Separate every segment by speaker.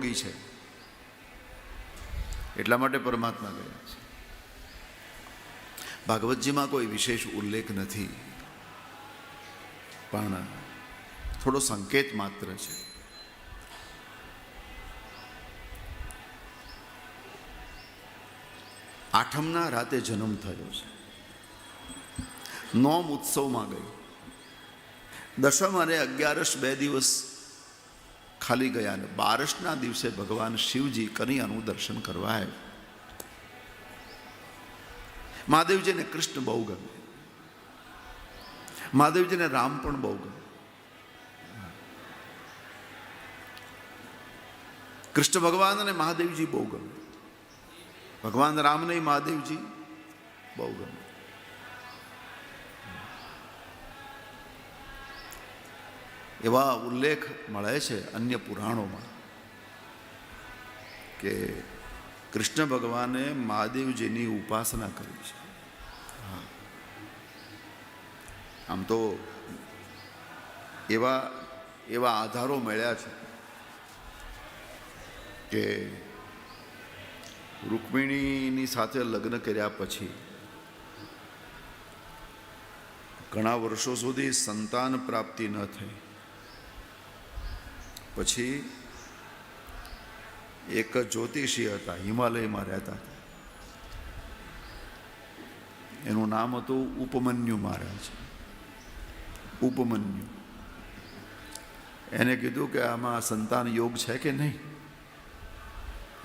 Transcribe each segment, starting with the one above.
Speaker 1: ઉપયોગી છે. એટલા માટે પરમાત્મા ગયા છે. ભાગવતજીમાં કોઈ વિશેષ ઉલ્લેખ નથી. પણ થોડો સંકેત માત્ર છે. આઠમના રાતે જન્મ થયો છે. નોમ ઉત્સવમાં ગઈ. દશમ અને અગિયારસ બે દિવસ ખાલી ગયા ને બારસના દિવસે ભગવાન શિવજી કનૈયાનું દર્શન કરવા આવ્યા. મહાદેવજીને કૃષ્ણ બહુ ગમે. મહાદેવજીને રામ પણ બહુ ગમે. કૃષ્ણ ભગવાન અને મહાદેવજી બહુ ગમે. ભગવાન રામને મહાદેવજી બહુ ગમે. એવા ઉલ્લેખ મળે છે અન્ય પુરાણોમાં કે કૃષ્ણ ભગવાને મહાદેવજીની ઉપાસના કરી છે. આમ તો એવા એવા આધારો મળ્યા છે કે રૂકમિણીની સાથે લગ્ન કર્યા પછી ઘણા વર્ષો સુધી સંતાન પ્રાપ્તિ ન થઈ પછી એક જ્યોતિષી હતા, હિમાલયમાં રહેતા હતા. એનું નામ હતું ઉપમન્યુ મહારાજ. ઉપમન્યુ. એને કીધું કે આમાં સંતાન યોગ છે કે નહીં?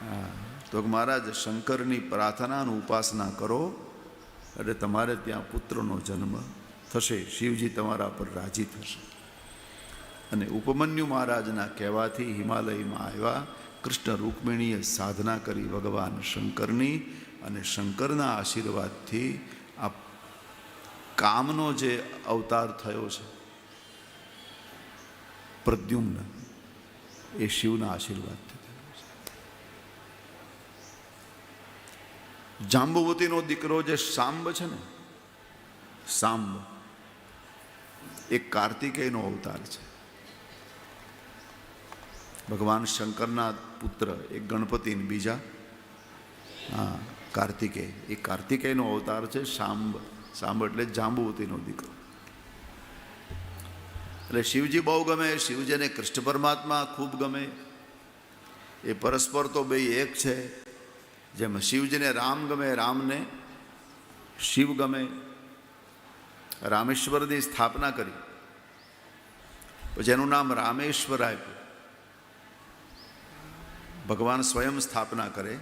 Speaker 1: હા, તો મહારાજ, શંકરની પ્રાર્થનાનું ઉપાસના કરો, એટલે તમારે ત્યાં પુત્રનો જન્મ થશે, શિવજી તમારા પર રાજી થશે. અને ઉપમન્યુ મહારાજના કહેવાથી હિમાલયમાં આવ્યા, કૃષ્ણ રૂકમિણીએ સાધના કરી ભગવાન શંકરની અને શંકરના આશીર્વાદથી આ કામનો જે અવતાર થયો છે, પ્રદ્યુમ્ન, એ શિવના આશીર્વાદથી જાંબુવતીનો દીકરો જે સાંબ છે ને, સાંબ, એ કાર્તિકેયનો અવતાર છે. ભગવાન શંકરના પુત્ર, એક ગણપતિ બીજા. હા કાર્તિકેય એ કાર્તિકેયનો અવતાર છે સાંબ. સાંબ એટલે જાંબુવતીનો દીકરો. એટલે શિવજી બહુ ગમે, શિવજીને કૃષ્ણ પરમાત્મા ખૂબ ગમે. એ પરસ્પર તો બે એક છે. જેમ શિવજીને રામ ગમે, રામને શિવ ગમે. રામેશ્વરની સ્થાપના કરી. પછી એનું નામ રામેશ્વર આપ્યું. ભગવાન સ્વયં સ્થાપના કરે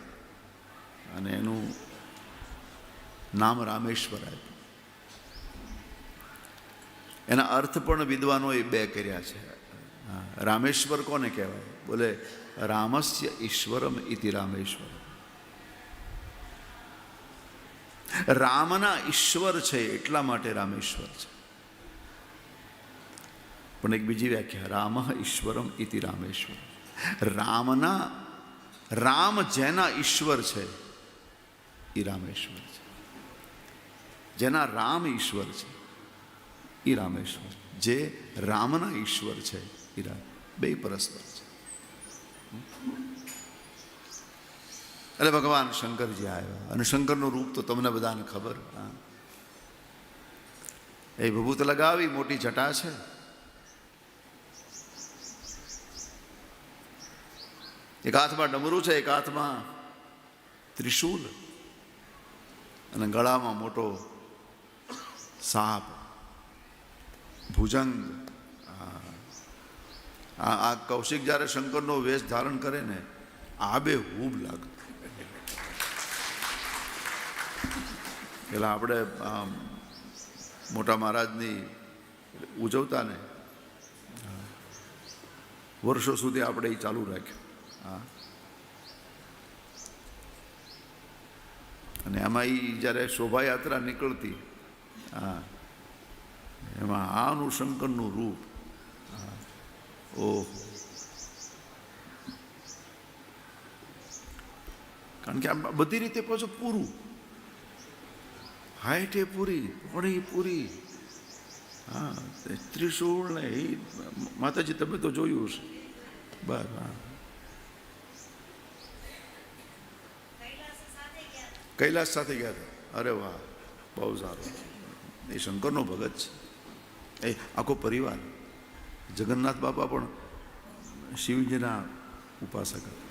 Speaker 1: અને એનું નામ રામેશ્વર આપ્યું. એના અર્થ પણ વિદ્વાનોએ બે કર્યા છે. રામેશ્વર કોને કહેવાય? બોલે, રામસ્ય ઈશ્વરમ ઇતિ રામેશ્વર. રામના ઈશ્વર છે એટલા માટે રામેશ્વર છે. પણ એક બીજી વ્યાખ્યા, રામ ઈશ્વરમ ઇતિ રામેશ્વર. રામના રામ જેના ઈશ્વર છે એ રામેશ્વર છે. જેના રામ ઈશ્વર છે એ રામેશ્વર. જે રામના ઈશ્વર છે એ રામ બે પરસ્પર છે. એટલે ભગવાન શંકરજી આવ્યા. અને શંકરનું રૂપ તો તમને બધાને ખબર. હા. એ ભભૂત લગાવી, મોટી જટા છે. એક હાથમાં ડમરું છે, એક હાથમાં ત્રિશૂલ અને ગળામાં મોટો સાપ, ભુજંગ. આ કૌશિક જ્યારે શંકરનો વેશ ધારણ કરે ને, આબે હૂબ લાગતું પેલા આપણે મોટા મહારાજની ઉજવતા ને વર્ષો સુધી આપણે એ ચાલુ રાખ્યું. અને આમાં એ જ્યારે શોભાયાત્રા નીકળતી, હા, એમાં આનું શંકરનું રૂપ. ઓહો. કારણ કે આ બધી રીતે પાછું પૂરું. હાઈટ પૂરી પહોળી પૂરી. હા ત્રિશુળ ને એ માતાજી તમે તો જોયું હશે. બસ કૈલાસ સાથે ગયા હતા. અરે વાહ, બહુ સારું. એ શંકરનો ભગત છે. એ આખો પરિવાર. જગન્નાથ બાપા પણ શિવજીના ઉપાસક હતા.